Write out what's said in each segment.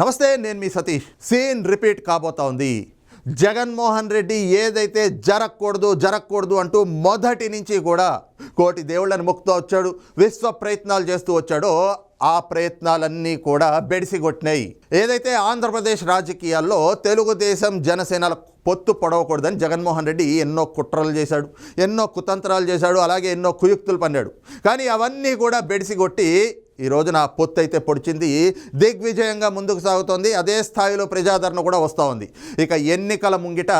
నమస్తే నేను మీ సతీష్. సీన్ రిపీట్ కాబోతా ఉంది. జగన్మోహన్ రెడ్డి ఏదైతే జరగకూడదు జరగకూడదు అంటూ మొదటి నుంచి కూడా కోటి దేవుళ్ళని మొక్కుతూ వచ్చాడు విశ్వ ప్రయత్నాలు చేస్తూ వచ్చాడో ఆ ప్రయత్నాలన్నీ కూడా బెడిసిగొట్టినాయి. ఏదైతే ఆంధ్రప్రదేశ్ రాజకీయాల్లో తెలుగుదేశం జనసేనల పొత్తు పొడవకూడదని జగన్మోహన్ రెడ్డి ఎన్నో కుట్రలు చేశాడు ఎన్నో కుతంత్రాలు చేశాడు అలాగే ఎన్నో కుయుక్తులు పన్నాడు. కానీ అవన్నీ కూడా బెడిసిగొట్టి ఈ రోజున పొత్తు అయితే పొడిచింది. దిగ్విజయంగా ముందుకు సాగుతోంది. అదే స్థాయిలో ప్రజాదరణ కూడా వస్తూ ఉంది. ఇక ఎన్నికల ముంగిట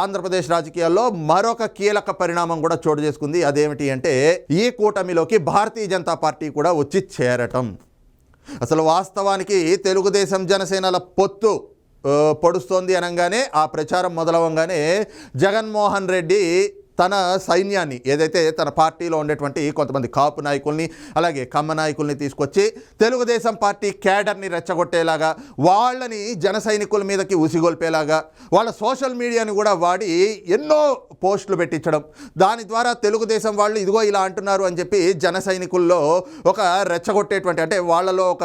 ఆంధ్రప్రదేశ్ రాజకీయాల్లో మరొక కీలక పరిణామం కూడా చోటు చేసుకుంది. అదేమిటి అంటే ఈ కూటమిలోకి భారతీయ జనతా పార్టీ కూడా వచ్చి చేరటం. అసలు వాస్తవానికి తెలుగుదేశం జనసేనల పొత్తు పొడుస్తోంది అనగానే ఆ ప్రచారం మొదలవంగానే జగన్మోహన్ రెడ్డి తన సైన్యాన్ని ఏదైతే తన పార్టీలో ఉండేటువంటి కొంతమంది కాపు నాయకుల్ని అలాగే కమ్మ నాయకుల్ని తీసుకొచ్చి తెలుగుదేశం పార్టీ క్యాడర్ని రెచ్చగొట్టేలాగా వాళ్ళని జన సైనికుల మీదకి ఉసిగొల్పేలాగా వాళ్ళ సోషల్ మీడియాని కూడా వాడి ఎన్నో పోస్టులు పెట్టించడం. దాని ద్వారా తెలుగుదేశం వాళ్ళు ఇదిగో ఇలా అంటున్నారు అని చెప్పి జన సైనికుల్లో ఒక రెచ్చగొట్టేటువంటి అంటే వాళ్ళలో ఒక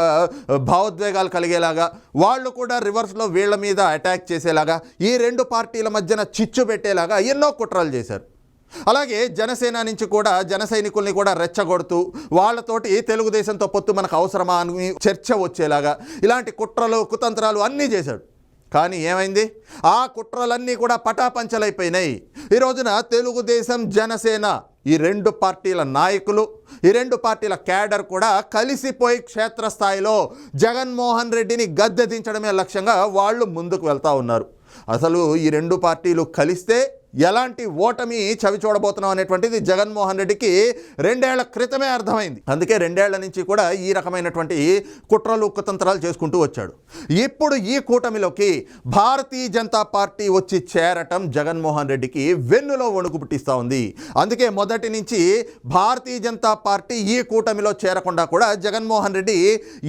భావోద్వేగాలు కలిగేలాగా వాళ్ళు కూడా రివర్స్లో వీళ్ళ మీద అటాక్ చేసేలాగా ఈ రెండు పార్టీల మధ్యన చిచ్చు పెట్టేలాగా ఎన్నో కుట్రలు చేశారు. అలాగే జనసేన నుంచి కూడా జన సైనికుల్ని కూడా రెచ్చగొడుతూ వాళ్ళతోటి తెలుగుదేశంతో పొత్తు మనకు అవసరమా అని చర్చ వచ్చేలాగా ఇలాంటి కుట్రలు కుతంత్రాలు అన్నీ చేశాడు. కానీ ఏమైంది? ఆ కుట్రలన్నీ కూడా పటాపంచలైపోయినాయి. ఈ రోజున తెలుగుదేశం జనసేన ఈ రెండు పార్టీల నాయకులు ఈ రెండు పార్టీల క్యాడర్ కూడా కలిసిపోయి క్షేత్రస్థాయిలో జగన్మోహన్ రెడ్డిని గద్దె దించడమే లక్ష్యంగా వాళ్ళు ముందుకు వెళ్తా ఉన్నారు. అసలు ఈ రెండు పార్టీలు కలిస్తే ఎలాంటి ఓటమి చవి చూడబోతున్నాం అనేటువంటిది జగన్మోహన్ రెడ్డికి రెండేళ్ళ క్రితమే అర్థమైంది. అందుకే రెండేళ్ళ నుంచి కూడా ఈ రకమైనటువంటి కుట్రలు కుతంత్రాలు చేసుకుంటూ వచ్చాడు. ఇప్పుడు ఈ కూటమిలోకి భారతీయ జనతా పార్టీ వచ్చి చేరటం జగన్మోహన్ రెడ్డికి వెన్నులో వణుకు పుట్టిస్తూ ఉంది. అందుకే మొదటి నుంచి భారతీయ జనతా పార్టీ ఈ కూటమిలో చేరకుండా కూడా జగన్మోహన్ రెడ్డి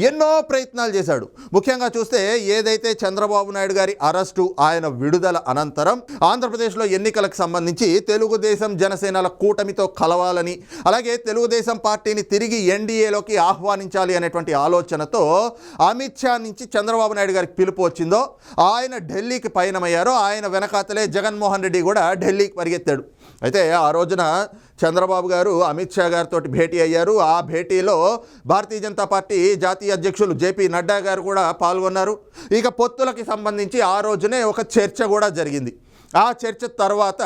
ఎన్నో ప్రయత్నాలు చేశాడు. ముఖ్యంగా చూస్తే ఏదైతే చంద్రబాబు నాయుడు గారి అరెస్టు ఆయన విడుదల అనంతరం ఆంధ్రప్రదేశ్లో ఎన్ని ఎన్నికలకు సంబంధించి తెలుగుదేశం జనసేనల కూటమితో కలవాలని అలాగే తెలుగుదేశం పార్టీని తిరిగి ఎన్డీఏలోకి ఆహ్వానించాలి అనేటువంటి ఆలోచనతో అమిత్ షా నుంచి చంద్రబాబు నాయుడు గారికి పిలుపు వచ్చిందో ఆయన ఢిల్లీకి పయనమయ్యారో ఆయన వెనకాతలే జగన్మోహన్ రెడ్డి కూడా ఢిల్లీకి పరిగెత్తాడు. అయితే ఆ రోజున చంద్రబాబు గారు అమిత్ షా గారితో భేటీ అయ్యారు. ఆ భేటీలో భారతీయ జనతా పార్టీ జాతీయ అధ్యక్షులు జేపీ నడ్డా గారు కూడా పాల్గొన్నారు. ఇక పొత్తులకి సంబంధించి ఆ రోజునే ఒక చర్చ కూడా జరిగింది. ఆ చర్చ తర్వాత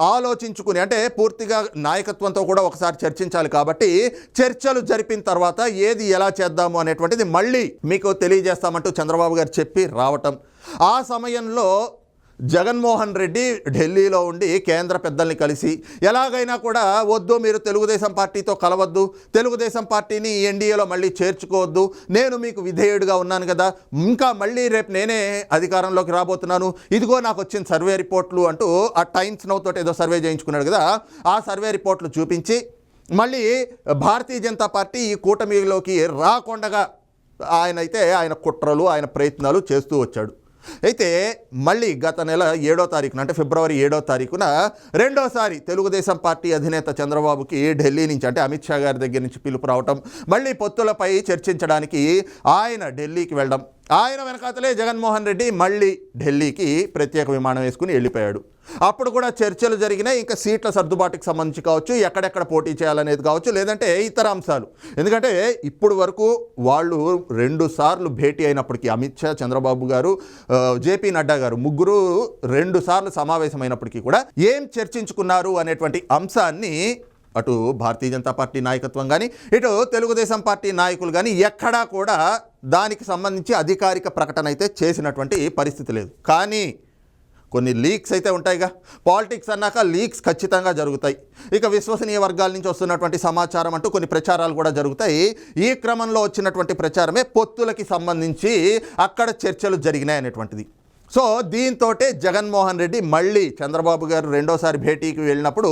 ఆలోచించుకుని అంటే పూర్తిగా నాయకత్వంతో కూడా ఒకసారి చర్చించాలి కాబట్టి చర్చలు జరిపిన తర్వాత ఏది ఎలా చేద్దాము అనేటువంటిది మళ్ళీ మీకు తెలియజేస్తామంటూ చంద్రబాబు గారు చెప్పి రావటం. ఆ సమయంలో జగన్మోహన్ రెడ్డి ఢిల్లీలో ఉండి కేంద్ర పెద్దల్ని కలిసి ఎలాగైనా కూడా వద్దు మీరు తెలుగుదేశం పార్టీతో కలవద్దు తెలుగుదేశం పార్టీని ఎన్డీఏలో మళ్ళీ చేర్చుకోవద్దు నేను మీకు విధేయుడిగా ఉన్నాను కదా ఇంకా మళ్ళీ రేపు నేనే అధికారంలోకి రాబోతున్నాను ఇదిగో నాకు వచ్చిన సర్వే రిపోర్ట్లు అంటూ ఆ టైమ్స్ నౌ ఏదో సర్వే చేయించుకున్నాడు కదా ఆ సర్వే రిపోర్ట్లు చూపించి మళ్ళీ భారతీయ జనతా పార్టీ ఈ కూటమిలోకి రాకుండగా ఆయన అయితే ఆయన కుట్రలు ఆయన ప్రయత్నాలు చేస్తూ వచ్చాడు. అయితే మళ్ళీ గత నెల ఏడో తారీఖున అంటే ఫిబ్రవరి ఏడో తారీఖున రెండోసారి తెలుగుదేశం పార్టీ అధినేత చంద్రబాబుకి ఢిల్లీ నుంచి అంటే అమిత్ షా గారి దగ్గర నుంచి పిలుపు రావటం మళ్ళీ పొత్తులపై చర్చించడానికి ఆయన ఢిల్లీకి వెళ్ళడం. ఆయన వెనకాతలే జగన్మోహన్ రెడ్డి మళ్ళీ ఢిల్లీకి ప్రత్యేక విమానం వేసుకుని వెళ్ళిపోయాడు. అప్పుడు కూడా చర్చలు జరిగినాయి. ఇంకా సీట్ల సర్దుబాటుకి సంబంధించి కావచ్చు ఎక్కడెక్కడ పోటీ చేయాలనేది కావచ్చు లేదంటే ఇతర అంశాలు. ఎందుకంటే ఇప్పుడు వరకు వాళ్ళు రెండు సార్లు భేటీ అయినప్పటికీ అమిత్ షా చంద్రబాబు గారు జేపీ నడ్డా గారు ముగ్గురు రెండు సార్లు సమావేశమైనప్పటికీ కూడా ఏం చర్చించుకున్నారు అనేటువంటి అంశాన్ని అటు భారతీయ జనతా పార్టీ నాయకత్వం కానీ ఇటు తెలుగుదేశం పార్టీ నాయకులు కానీ ఎక్కడా కూడా దానికి సంబంధించి అధికారిక ప్రకటన అయితే చేసినటువంటి పరిస్థితి లేదు. కానీ కొన్ని లీక్స్ అయితే ఉంటాయిగా. పాలిటిక్స్ అన్నాక లీక్స్ ఖచ్చితంగా జరుగుతాయి. ఇక విశ్వసనీయ వర్గాల నుంచి వస్తున్నటువంటి సమాచారం అంటూ కొన్ని ప్రచారాలు కూడా జరుగుతాయి. ఈ క్రమంలో వచ్చినటువంటి ప్రచారమే పొత్తులకి సంబంధించి అక్కడ చర్చలు జరిగినాయి అనేటువంటిది సో దీంతో జగన్మోహన్ రెడ్డి మళ్ళీ చంద్రబాబు గారు రెండోసారి భేటీకి వెళ్ళినప్పుడు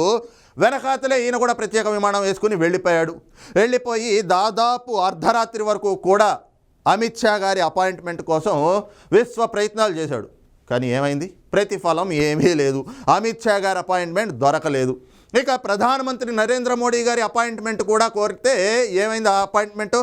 వెనకాతలే ఈయన కూడా ప్రత్యేక విమానం వేసుకుని వెళ్ళిపోయాడు. వెళ్ళిపోయి దాదాపు అర్ధరాత్రి వరకు కూడా అమిత్ షా గారి అపాయింట్మెంట్ కోసం విశ్వ ప్రయత్నాలు చేశాడు. కానీ ఏమైంది? ప్రతిఫలం ఏమీ లేదు. అమిత్ షా గారి అపాయింట్మెంట్ దొరకలేదు. ఇక ప్రధానమంత్రి నరేంద్ర మోడీ గారి అపాయింట్మెంట్ కూడా కోరితే ఏమైంది ఆ అపాయింట్మెంట్?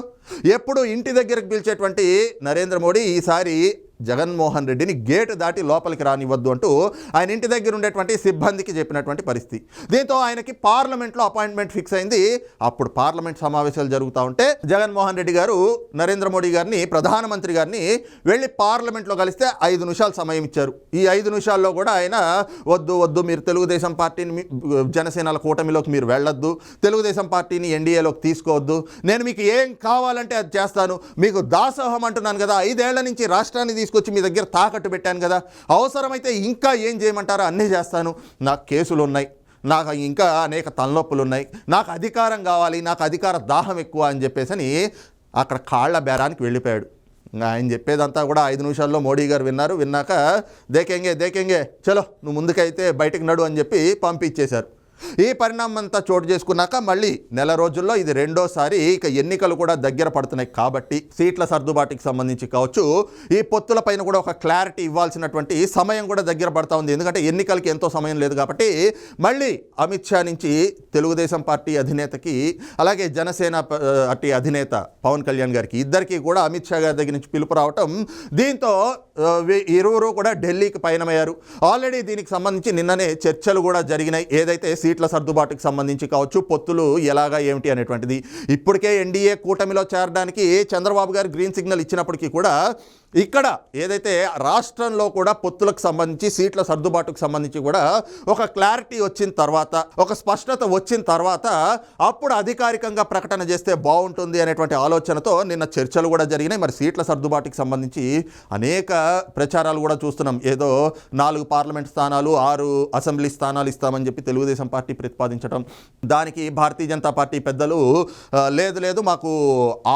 ఎప్పుడు ఇంటి దగ్గరకు పిలిచేటువంటి నరేంద్ర మోడీ ఈసారి జగన్మోహన్ రెడ్డిని గేటు దాటి లోపలికి రానివ్వద్దు అంటూ ఆయన ఇంటి దగ్గర ఉండేటువంటి సిబ్బందికి చెప్పినటువంటి పరిస్థితి. దీంతో ఆయనకి పార్లమెంట్లో అపాయింట్మెంట్ ఫిక్స్ అయింది. అప్పుడు పార్లమెంట్ సమావేశాలు జరుగుతూ ఉంటే జగన్మోహన్ రెడ్డి గారు నరేంద్ర మోడీ గారిని ప్రధానమంత్రి గారిని వెళ్ళి పార్లమెంట్లో కలిస్తే ఐదు నిమిషాలు సమయం ఇచ్చారు. ఈ ఐదు నిమిషాల్లో కూడా ఆయన వద్దు వద్దు మీరు తెలుగుదేశం పార్టీని మీ- జనసేనల కూటమిలోకి మీరు వెళ్ళొద్దు తెలుగుదేశం పార్టీని ఎన్డీఏలోకి తీసుకోవద్దు. నేను మీకు ఏం కావాలంటే అది చేస్తాను. మీకు దాసోహం అంటున్నాను కదా. ఐదేళ్ళ నుంచి రాష్ట్రాన్ని తీసుకొచ్చి మీ దగ్గర తాకట్టు పెట్టాను కదా అవసరమైతే ఇంకా ఏం చేయమంటారో? అన్నీ చేస్తాను. నాకు కేసులు ఉన్నాయి నాకు ఇంకా అనేక తలనొప్పులు ఉన్నాయి నాకు అధికారం కావాలి నాకు అధికార దాహం ఎక్కువ అని చెప్పేసి అని అక్కడ కాళ్ళ బేరానికి వెళ్ళిపోయాడు. ఆయన చెప్పేదంతా కూడా ఐదు నిమిషాల్లో మోడీ గారు విన్నారు. విన్నాక దేకెంగే దేకెంగే చలో నువ్వు ముందుకైతే బయటకు నడు అని చెప్పి పంపించేశారు. ఈ పరిణామం అంతా చోటు చేసుకున్నాక మళ్ళీ నెల రోజుల్లో ఇది రెండోసారి ఇక ఎన్నికలు కూడా దగ్గర పడుతున్నాయి కాబట్టి సీట్ల సర్దుబాటుకి సంబంధించి కావచ్చు ఈ పొత్తుల పైన కూడా ఒక క్లారిటీ ఇవ్వాల్సినటువంటి సమయం కూడా దగ్గర పడతా ఉంది. ఎందుకంటే ఎన్నికలకి ఎంతో సమయం లేదు కాబట్టి మళ్ళీ అమిత్ షా నుంచి తెలుగుదేశం పార్టీ అధినేతకి అలాగే జనసేన పార్టీ అధినేత పవన్ కళ్యాణ్ గారికి ఇద్దరికి కూడా అమిత్ షా గారి దగ్గర నుంచి పిలుపు రావటం దీంతో ఇరువురు కూడా ఢిల్లీకి పయనమయ్యారు. ఆల్రెడీ దీనికి సంబంధించి నిన్ననే చర్చలు కూడా జరిగినాయి. ఏదైతే సీట్ల సర్దుబాటుకి సంబంధించి కావచ్చు పొత్తులు ఎలాగా ఏమిటి అనేటువంటిది. ఇప్పటికే ఎన్డీఏ కూటమిలో చేరడానికి చంద్రబాబు గారు గ్రీన్ సిగ్నల్ ఇచ్చినప్పటికీ కూడా ఇక్కడ ఏదైతే రాష్ట్రంలో కూడా పొత్తులకు సంబంధించి సీట్ల సర్దుబాటుకు సంబంధించి కూడా ఒక క్లారిటీ వచ్చిన తర్వాత ఒక స్పష్టత వచ్చిన తర్వాత అప్పుడు అధికారికంగా ప్రకటన చేస్తే బాగుంటుంది అనేటువంటి ఆలోచనతో నిన్న చర్చలు కూడా జరిగినాయి. మరి సీట్ల సర్దుబాటుకి సంబంధించి అనేక ప్రచారాలు కూడా చూస్తున్నాం. ఏదో నాలుగు పార్లమెంట్ స్థానాలు ఆరు అసెంబ్లీ స్థానాలు ఇస్తామని చెప్పి తెలుగుదేశం పార్టీ ప్రతిపాదించడం దానికి భారతీయ జనతా పార్టీ పెద్దలు లేదు లేదు మాకు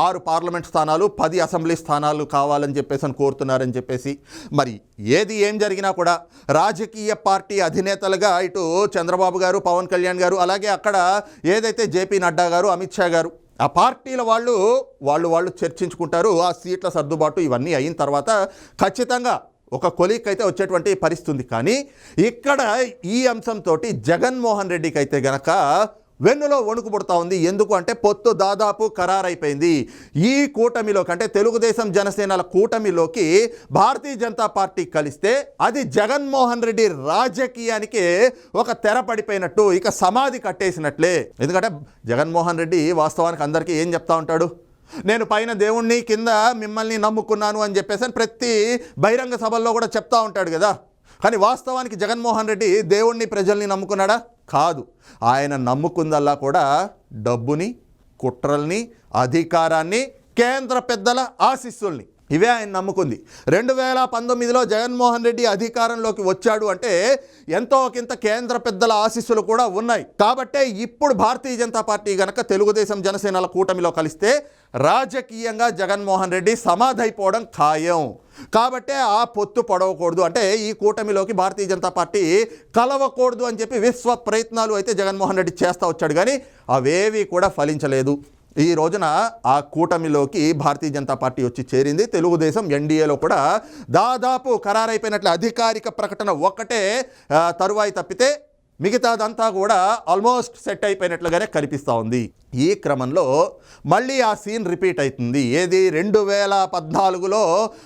ఆరు పార్లమెంట్ స్థానాలు పది అసెంబ్లీ స్థానాలు కావాలని చెప్పేసి తెలుగుదేశం కోరుతున్నారని చెప్పేసి మరి ఏది ఏం జరిగినా కూడా రాజకీయ పార్టీ అధినేతలుగా ఇటు చంద్రబాబు గారు పవన్ కళ్యాణ్ గారు అలాగే అక్కడ ఏదైతే జేపీ నడ్డా గారు అమిత్ షా గారు ఆ పార్టీల వాళ్ళు వాళ్ళు వాళ్ళు చర్చించుకుంటారు ఆ సీట్ల సర్దుబాటు ఇవన్నీ అయిన తర్వాత ఖచ్చితంగా ఒక కొలీక్ అయితే వచ్చేటువంటి పరిస్థితి ఉంది కానీ ఇక్కడ ఈ అంశంతో జగన్మోహన్ రెడ్డికి అయితే గనక వెన్నులో వణుకు పుడతా ఉంది. ఎందుకు అంటే పొత్తు దాదాపు ఖరారైపోయింది. ఈ కూటమిలోకి అంటే తెలుగుదేశం జనసేనల కూటమిలోకి భారతీయ జనతా పార్టీ కలిస్తే అది జగన్మోహన్ రెడ్డి రాజకీయానికి ఒక తెర పడిపోయినట్టు ఇక సమాధి కట్టేసినట్లే. ఎందుకంటే జగన్మోహన్ రెడ్డి వాస్తవానికి అందరికీ ఏం చెప్తా ఉంటాడు? నేను పైన దేవుణ్ణి కింద మిమ్మల్ని నమ్ముకున్నాను అని చెప్పేసి ప్రతి బహిరంగ సభల్లో కూడా చెప్తా ఉంటాడు కదా. కానీ వాస్తవానికి జగన్మోహన్ రెడ్డి దేవుణ్ణి ప్రజల్ని నమ్ముకున్నాడా? కాదు. ఆయన నమ్ముకుందల్లా కూడా డబ్బుని కుట్రల్ని అధికారాన్ని కేంద్ర పెద్దల ఆశీస్సుల్ని ఇవే ఆయన నమ్ముకుంది. రెండు వేల పంతొమ్మిదిలో జగన్మోహన్ రెడ్డి అధికారంలోకి వచ్చాడు అంటే ఎంతో ఒకంత కేంద్ర పెద్దల ఆశీస్సులు కూడా ఉన్నాయి. కాబట్టే ఇప్పుడు భారతీయ జనతా పార్టీ గనక తెలుగుదేశం జనసేనల కూటమిలో కలిస్తే రాజకీయంగా జగన్మోహన్ రెడ్డి సమాధైపోవడం ఖాయం. కాబట్టే ఆ పొత్తు పడవకూడదు. అంటే ఈ కూటమిలోకి భారతీయ జనతా పార్టీ కలవకూడదు అని చెప్పి విశ్వ ప్రయత్నాలు అయితే జగన్మోహన్ రెడ్డి చేస్తూ వచ్చాడు. కానీ అవేవి కూడా ఫలించలేదు. ఈ రోజున ఆ కూటమిలోకి భారతీయ జనతా పార్టీ వచ్చి చేరింది. తెలుగుదేశం ఎన్డీఏలో కూడా దాదాపు ఖరారైపోయినట్లు. అధికారిక ప్రకటన ఒక్కటే తరువాయి తప్పితే మిగతాదంతా కూడా ఆల్మోస్ట్ సెట్ అయిపోయినట్లుగానే కనిపిస్తూ ఉంది. ఈ క్రమంలో మళ్ళీ ఆ సీన్ రిపీట్ అవుతుంది. ఏది? రెండు వేల పద్నాలుగులో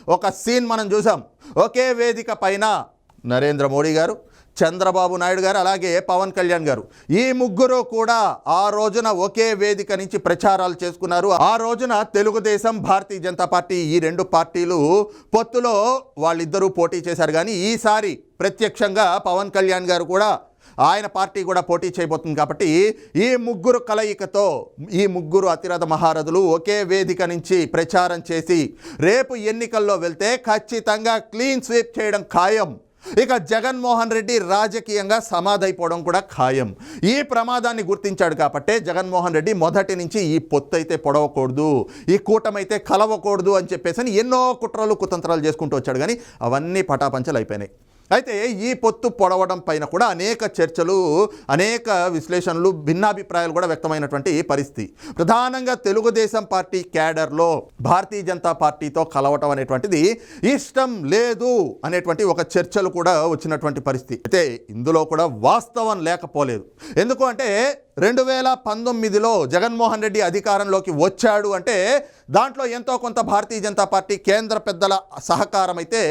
ఒక సీన్ మనం చూసాం. ఒకే వేదిక పైన నరేంద్ర మోడీ గారు చంద్రబాబు నాయుడు గారు అలాగే పవన్ కళ్యాణ్ గారు. ఈ ముగ్గురు కూడా ఆ రోజున ఒకే వేదిక నుంచి ప్రచారాలు చేసుకున్నారు. ఆ రోజున తెలుగుదేశం భారతీయ జనతా పార్టీ ఈ రెండు పార్టీలు పొత్తులో వాళ్ళిద్దరూ పోటీ చేశారు. కానీ ఈసారి ప్రత్యక్షంగా పవన్ కళ్యాణ్ గారు కూడా ఆయన పార్టీ కూడా పోటీ చేయబోతుంది కాబట్టి ఈ ముగ్గురు కలయికతో ఈ ముగ్గురు అతిరథ మహారథులు ఒకే వేదిక నుంచి ప్రచారం చేసి రేపు ఎన్నికల్లో వెళ్తే ఖచ్చితంగా క్లీన్ స్వీప్ చేయడం ఖాయం. ఇక జగన్మోహన్ రెడ్డి రాజకీయంగా సమాధైపోవడం కూడా ఖాయం. ఈ ప్రమాదాన్ని గుర్తించాడు కాబట్టే జగన్మోహన్ రెడ్డి మొదటి నుంచి ఈ పొత్తు అయితే పొడవకూడదు ఈ కూటమైతే కలవకూడదు అని చెప్పేసి అని ఎన్నో కుట్రలు కుతంత్రాలు చేసుకుంటూ వచ్చాడు. కానీ అవన్నీ పటాపంచలు అయిపోయినాయి అయితే ఈ పొత్తు పొడవడం పైన కూడా అనేక చర్చలు అనేక విశ్లేషణలు భిన్నాభిప్రాయాలు కూడా వ్యక్తమైనటువంటి పరిస్థితి. ప్రధానంగా తెలుగుదేశం పార్టీ క్యాడర్లో భారతీయ జనతా పార్టీతో కలవటం అనేటువంటిది ఇష్టం లేదు అనేటువంటి ఒక చర్చలు కూడా వచ్చినటువంటి పరిస్థితి. అయితే ఇందులో కూడా వాస్తవం లేకపోలేదు. ఎందుకు అంటే రెండు వేల పంతొమ్మిదిలో జగన్మోహన్ రెడ్డి అధికారంలోకి వచ్చాడు అంటే దాంట్లో ఎంతో కొంత భారతీయ జనతా పార్టీ కేంద్ర పెద్దల సహకారం అయితే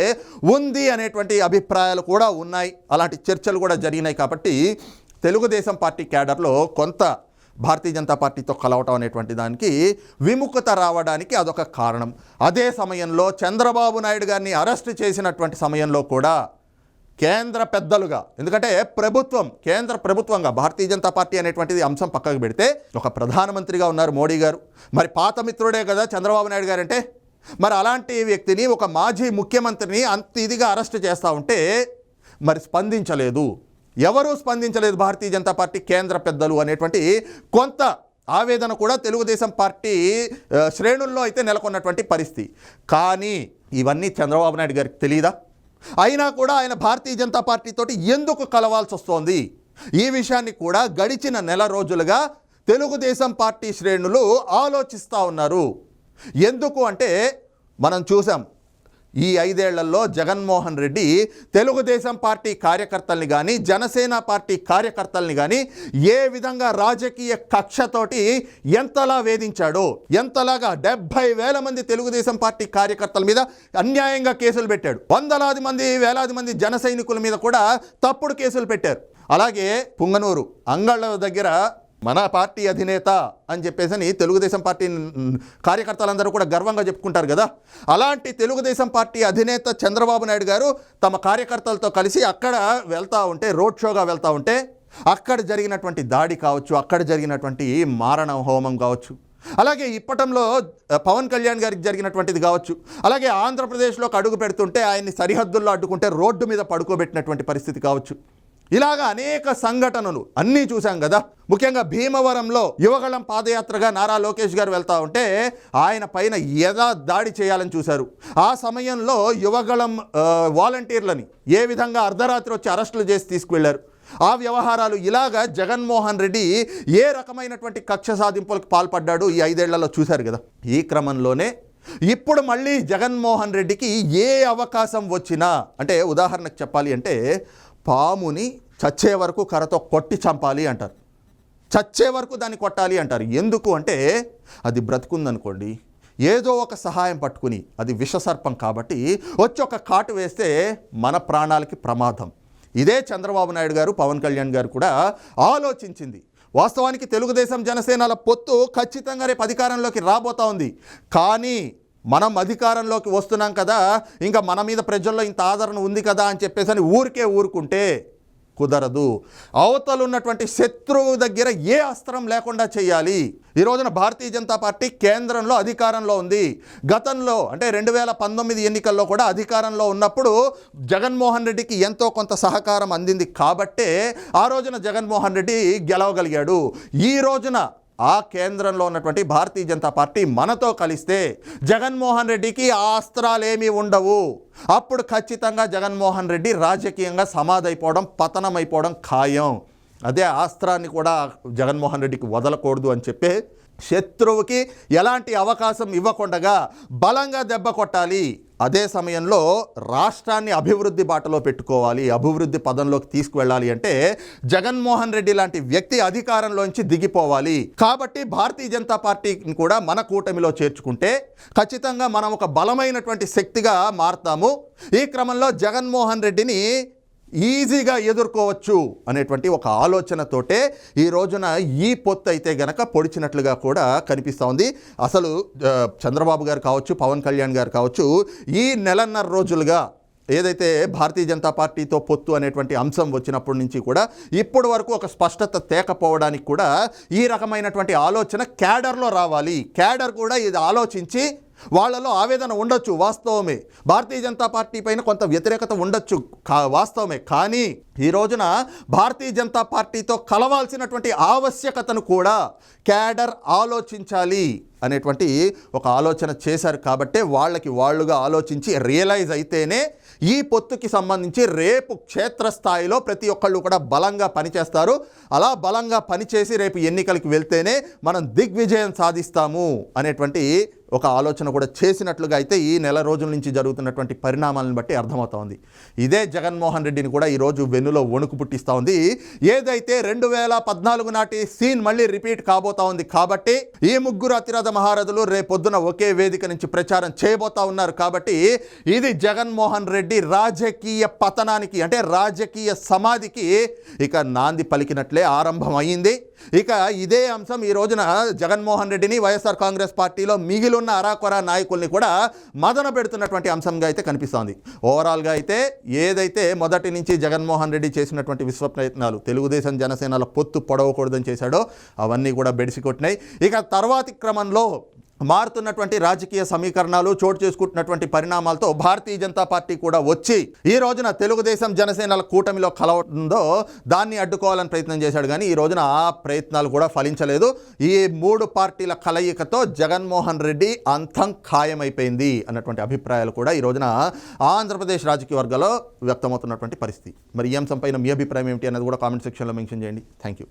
ఉంది అనేటువంటి అభిప్రాయాలు కూడా ఉన్నాయి. అలాంటి చర్చలు కూడా జరిగినాయి కాబట్టి తెలుగుదేశం పార్టీ క్యాడర్లో కొంత భారతీయ జనతా పార్టీతో కలవటం అనేటువంటి దానికి విముఖత రావడానికి అదొక కారణం. అదే సమయంలో చంద్రబాబు నాయుడు గారిని అరెస్ట్ చేసినటువంటి సమయంలో కూడా కేంద్ర పెద్దలుగా. ఎందుకంటే ప్రభుత్వం కేంద్ర ప్రభుత్వంగా భారతీయ జనతా పార్టీ అనేటువంటిది అంశం పక్కకు పెడితే ఒక ప్రధానమంత్రిగా ఉన్నారు మోడీ గారు. మరి పాత మిత్రుడే కదా చంద్రబాబు నాయుడు గారు అంటే మరి అలాంటి వ్యక్తిని ఒక మాజీ ముఖ్యమంత్రిని అంత ఇదిగా అరెస్ట్ చేస్తూ ఉంటే మరి స్పందించలేదు. ఎవరూ స్పందించలేదు భారతీయ జనతా పార్టీ కేంద్ర పెద్దలు అనేటువంటి కొంత ఆవేదన కూడా తెలుగుదేశం పార్టీ శ్రేణుల్లో అయితే నెలకొన్నటువంటి పరిస్థితి. కానీ ఇవన్నీ చంద్రబాబు నాయుడు గారికి తెలియదా అయినా కూడా ఆయన భారతీయ జనతా పార్టీతోటి ఎందుకు కలవాల్సి వస్తోంది? ఈ విషయాన్ని కూడా గడిచిన నెల రోజులుగా తెలుగుదేశం పార్టీ శ్రేణులు ఆలోచిస్తూ ఉన్నారు. ఎందుకు అంటే మనం చూసాం ఈ ఐదేళ్ళలో జగన్మోహన్ రెడ్డి తెలుగుదేశం పార్టీ కార్యకర్తల్ని కానీ జనసేన పార్టీ కార్యకర్తల్ని కానీ ఏ విధంగా రాజకీయ కక్షతోటి ఎంతలా వేధించాడో ఎంతలాగా డెబ్భై వేల మంది తెలుగుదేశం పార్టీ కార్యకర్తల మీద అన్యాయంగా కేసులు పెట్టాడు. వందలాది మంది వేలాది మంది జన సైనికుల మీద కూడా తప్పుడు కేసులు పెట్టారు. అలాగే పుంగనూరు అంగళ్ళ దగ్గర మన పార్టీ అధినేత అని చెప్పేసి తెలుగుదేశం పార్టీ కార్యకర్తలందరూ కూడా గర్వంగా చెప్పుకుంటారు కదా. అలాంటి తెలుగుదేశం పార్టీ అధినేత చంద్రబాబు నాయుడు గారు తమ కార్యకర్తలతో కలిసి అక్కడ వెళ్తూ ఉంటే రోడ్ షోగా వెళ్తూ ఉంటే అక్కడ జరిగినటువంటి దాడి కావచ్చు అక్కడ జరిగినటువంటి మారణ హోమం కావచ్చు అలాగే ఇప్పటంలో పవన్ కళ్యాణ్ గారికి జరిగినటువంటిది కావచ్చు అలాగే ఆంధ్రప్రదేశ్లోకి అడుగు పెడుతుంటే ఆయన్ని సరిహద్దుల్లో అడ్డుకుంటే రోడ్డు మీద పడుకోబెట్టినటువంటి పరిస్థితి కావచ్చు. ఇలాగా అనేక సంఘటనలు అన్నీ చూశాం కదా. ముఖ్యంగా భీమవరంలో యువగళం పాదయాత్రగా నారా లోకేష్ గారు వెళ్తా ఉంటే ఆయన పైన ఎలా దాడి చేయాలని చూశారు. ఆ సమయంలో యువగళం వాలంటీర్లని ఏ విధంగా అర్ధరాత్రి వచ్చి అరెస్టులు చేసి తీసుకువెళ్ళారు. ఆ వ్యవహారాలు ఇలాగ జగన్మోహన్ రెడ్డి ఏ రకమైనటువంటి కక్ష సాధింపులకు పాల్పడ్డాడు ఈ ఐదేళ్ళలో చూశారు కదా. ఈ క్రమంలోనే ఇప్పుడు మళ్ళీ జగన్మోహన్ రెడ్డికి ఏ అవకాశం వచ్చినా అంటే ఉదాహరణకు చెప్పాలి అంటే పాముని చచ్చే వరకు కర్రతో కొట్టి చంపాలి అంటారు. చచ్చే వరకు దాన్ని కొట్టాలి అంటారు. ఎందుకు అంటే అది బ్రతుకుందనుకోండి. ఏదో ఒక సహాయం పట్టుకుని అది విషసర్పం కాబట్టి వచ్చి ఒక కాటు వేస్తే మన ప్రాణాలకి ప్రమాదం. ఇదే చంద్రబాబు నాయుడు గారు పవన్ కళ్యాణ్ గారు కూడా ఆలోచించింది. వాస్తవానికి తెలుగుదేశం జనసేనల పొత్తు ఖచ్చితంగా రేపు అధికారంలోకి రాబోతా ఉంది. కానీ మనం అధికారంలోకి వస్తున్నాం కదా ఇంకా మన మీద ప్రజల్లో ఇంత ఆదరణ ఉంది కదా అని చెప్పేసి అని ఊరికే ఊరుకుంటే కుదరదు. అవతలు ఉన్నటువంటి శత్రువు దగ్గర ఏ అస్త్రం లేకుండా చేయాలి? ఈ రోజున భారతీయ జనతా పార్టీ కేంద్రంలో అధికారంలో ఉంది. గతంలో అంటే రెండు వేల పంతొమ్మిది ఎన్నికల్లో కూడా అధికారంలో ఉన్నప్పుడు జగన్మోహన్ రెడ్డికి ఎంతో కొంత సహకారం అందింది కాబట్టే ఆ రోజున జగన్మోహన్ రెడ్డి గెలవగలిగాడు. ఈ రోజున ఆ కేంద్రంలో ఉన్నటువంటి భారతీయ జనతా పార్టీ మనతో కలిస్తే జగన్మోహన్ రెడ్డికి ఆ అస్త్రాలేమీ ఉండవు. అప్పుడు ఖచ్చితంగా జగన్మోహన్ రెడ్డి రాజకీయంగా సమాధైపోవడం పతనమైపోవడం ఖాయం. అదే ఆస్త్రాన్ని కూడా జగన్మోహన్ రెడ్డికి వదలకూడదు అని చెప్పి శత్రువుకి ఎలాంటి అవకాశం ఇవ్వకుండగా బలంగా దెబ్బ కొట్టాలి. అదే సమయంలో రాష్ట్రాన్ని అభివృద్ధి బాటలో పెట్టుకోవాలి అభివృద్ధి పదంలోకి తీసుకువెళ్ళాలి అంటే జగన్మోహన్ రెడ్డి లాంటి వ్యక్తి అధికారంలోంచి దిగిపోవాలి. కాబట్టి భారతీయ జనతా పార్టీని కూడా మన కూటమిలో చేర్చుకుంటే ఖచ్చితంగా మనం ఒక బలమైనటువంటి శక్తిగా మారుతాము. ఈ క్రమంలో జగన్మోహన్ రెడ్డిని ఈజీగా ఎదుర్కోవచ్చు అనేటువంటి ఒక ఆలోచనతోటే ఈ రోజున ఈ పొత్తు అయితే గనక పొడిచినట్లుగా కూడా కనిపిస్తూ ఉంది. అసలు చంద్రబాబు గారు కావచ్చు పవన్ కళ్యాణ్ గారు కావచ్చు ఈ నెలన్నర రోజులుగా ఏదైతే భారతీయ జనతా పార్టీతో పొత్తు అనేటువంటి అంశం వచ్చినప్పటి నుంచి కూడా ఇప్పటి వరకు ఒక స్పష్టత తేకపోవడానికి కూడా ఈ రకమైనటువంటి ఆలోచన క్యాడర్లో రావాలి. క్యాడర్ కూడా ఇది ఆలోచించి వాళ్ళలో ఆవేదన ఉండొచ్చు వాస్తవమే. భారతీయ జనతా పార్టీ పైన కొంత వ్యతిరేకత ఉండొచ్చు కా వాస్తవమే. కానీ ఈ రోజున భారతీయ జనతా పార్టీతో కలవాల్సినటువంటి ఆవశ్యకతను కూడా క్యాడర్ ఆలోచించాలి అనేటువంటి ఒక ఆలోచన చేశారు. కాబట్టే వాళ్ళకి వాళ్ళుగా ఆలోచించి రియలైజ్ అయితేనే ఈ పొత్తుకి సంబంధించి రేపు క్షేత్రస్థాయిలో ప్రతి ఒక్కళ్ళు కూడా బలంగా పనిచేస్తారు. అలా బలంగా పనిచేసి రేపు ఎన్నికలకు వెళ్తేనే మనం దిగ్విజయం సాధిస్తాము అనేటువంటి ఒక ఆలోచన కూడా చేసినట్లుగా అయితే ఈ నెల రోజుల నుంచి జరుగుతున్నటువంటి పరిణామాలను బట్టి అర్థమవుతోంది ఇదే జగన్మోహన్ రెడ్డిని కూడా ఈరోజు వెన్నులో వణుకు పుట్టిస్తూ ఉంది. ఏదైతే రెండు వేల పద్నాలుగు నాటి సీన్ మళ్ళీ రిపీట్ కాబోతా ఉంది కాబట్టి ఈ ముగ్గురు అతిరథ మహారథులు రేపొద్దున ఒకే వేదిక నుంచి ప్రచారం చేయబోతా ఉన్నారు కాబట్టి ఇది జగన్మోహన్ రెడ్డి రాజకీయ పతనానికి అంటే రాజకీయ సమాధికి ఇక నాంది పలికినట్లే ఆరంభం అయింది ఇక ఇదే అంశం ఈ రోజున జగన్మోహన్ రెడ్డిని వైఎస్ఆర్ కాంగ్రెస్ పార్టీలో మిగిలిన అరాకొరా నాయకుల్ని కూడా మదన పెడుతున్నటువంటి అంశంగా అయితే కనిపిస్తోంది. ఓవరాల్గా అయితే ఏదైతే మొదటి నుంచి జగన్మోహన్ రెడ్డి చేసినటువంటి విశ్వ ప్రయత్నాలు తెలుగుదేశం జనసేనల పొత్తు పొడవకూడదని చేశాడో అవన్నీ కూడా బెడిసి కొట్టినాయి. ఇక తర్వాతి క్రమంలో మారుతున్నటువంటి రాజకీయ సమీకరణాలు చోటు చేసుకుంటున్నటువంటి పరిణామాలతో భారతీయ జనతా పార్టీ కూడా వచ్చి ఈ రోజున తెలుగుదేశం జనసేనల కూటమిలో కలవడంలో దాన్ని అడ్డుకోవాలని ప్రయత్నం చేశాడు. కానీ ఈ రోజున ఆ ప్రయత్నాలు కూడా ఫలించలేదు. ఈ మూడు పార్టీల కలయికతో జగన్మోహన్ రెడ్డి అంతం ఖాయమైపోయింది అన్నటువంటి అభిప్రాయాలు కూడా ఈ రోజున ఆంధ్రప్రదేశ్ రాజకీయ వర్గాల్లో వ్యక్తమవుతున్నటువంటి పరిస్థితి. మరి ఈ అంశంపైన మీ అభిప్రాయం ఏమిటి అన్నది కూడా కామెంట్ సెక్షన్లో మెన్షన్ చేయండి. Thank you